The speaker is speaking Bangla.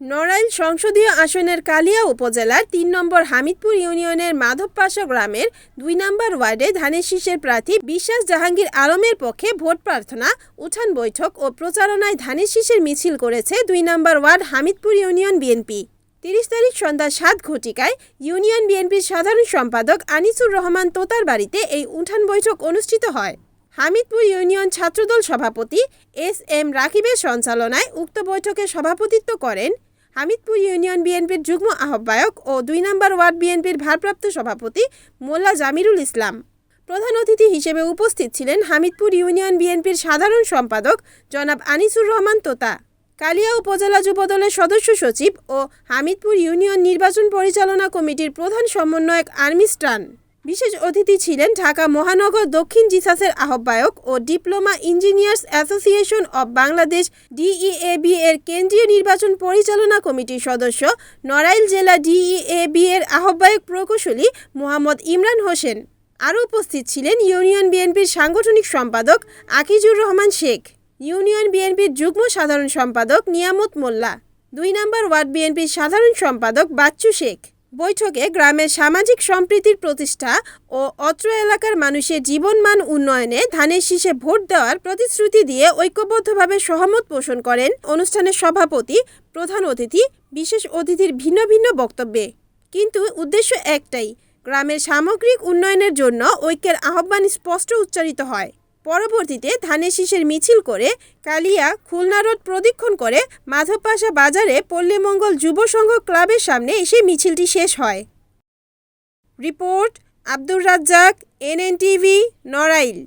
নড়াইল সংসদীয় আসনের কালিয়া উপজেলার তিন নম্বর হামিদপুর ইউনিয়নের মাধবপাশা গ্রামের দুই নম্বর ওয়ার্ডে ধানের শীষের প্রার্থী বিশ্বাস জাহাঙ্গীর আলমের পক্ষে ভোট প্রার্থনা, উঠান বৈঠক ও প্রচারণায় ধানের শীষের মিছিল করেছে দুই number ward Hamidpur union BNP. তিরিশ তারিখ সন্ধ্যা সাত ঘটিকায় ইউনিয়ন বিএনপির সাধারণ সম্পাদক আনিসুর রহমান তোতার বাড়িতে এই উঠান বৈঠক অনুষ্ঠিত হয়। হামিদপুর ইউনিয়ন ছাত্রদল সভাপতি এস এম রাকিবের সঞ্চালনায় উক্ত বৈঠকে সভাপতিত্ব করেন হামিদপুর ইউনিয়ন বিএনপির যুগ্ম আহ্বায়ক ও দুই নম্বর ওয়ার্ড বিএনপির ভারপ্রাপ্ত সভাপতি মোল্লা জামিরুল ইসলাম। প্রধান অতিথি হিসেবে উপস্থিত ছিলেন হামিদপুর ইউনিয়ন বিএনপির সাধারণ সম্পাদক জনাব আনিসুর রহমান তোতা। কালিয়া উপজেলা যুবদলের সদস্য সচিব ও হামিদপুর ইউনিয়ন নির্বাচন পরিচালনা কমিটির প্রধান সমন্বয়ক আর্মিস্টান বিশেষ অতিথি ছিলেন ঢাকা মহানগর দক্ষিণ জিসাসের আহ্বায়ক ও diploma engineers association of Bangladesh DEAB এর কেন্দ্রীয় নির্বাচন পরিচালনা কমিটির সদস্য, নড়াইল জেলা ডিইএবি এর আহ্বায়ক প্রকৌশলী মোহাম্মদ ইমরান হোসেন। আরও উপস্থিত ছিলেন ইউনিয়ন বিএনপির সাংগঠনিক সম্পাদক আকিজুর রহমান শেখ, ইউনিয়ন বিএনপির যুগ্ম সাধারণ সম্পাদক নিয়ামত মোল্লা, দুই নম্বর ওয়ার্ড বিএনপির সাধারণ সম্পাদক বাচ্চু শেখ। বৈঠকে গ্রামের সামাজিক সম্প্রীতির প্রতিষ্ঠা ও অত্র এলাকার মানুষের জীবনমান উন্নয়নে ধানের শীষে ভোট দেওয়ার প্রতিশ্রুতি দিয়ে ঐক্যবদ্ধভাবে সহমত পোষণ করেন অনুষ্ঠানের সভাপতি, প্রধান অতিথি, বিশেষ অতিথির ভিন্ন ভিন্ন বক্তব্যে। কিন্তু উদ্দেশ্য একটাই, গ্রামের সামগ্রিক উন্নয়নের জন্য ঐক্যের আহ্বান স্পষ্ট উচ্চারিত হয়। পরবর্তীতে ধানের শীষের মিছিল করে কালিয়া খুলনা রোড প্রদক্ষিণ করে মাধবপাশা বাজারে পল্লীমঙ্গল যুব সংঘ ক্লাবের সামনে এসে মিছিলটি শেষ হয়। Report Abdur Razzak, NNTV, Narail.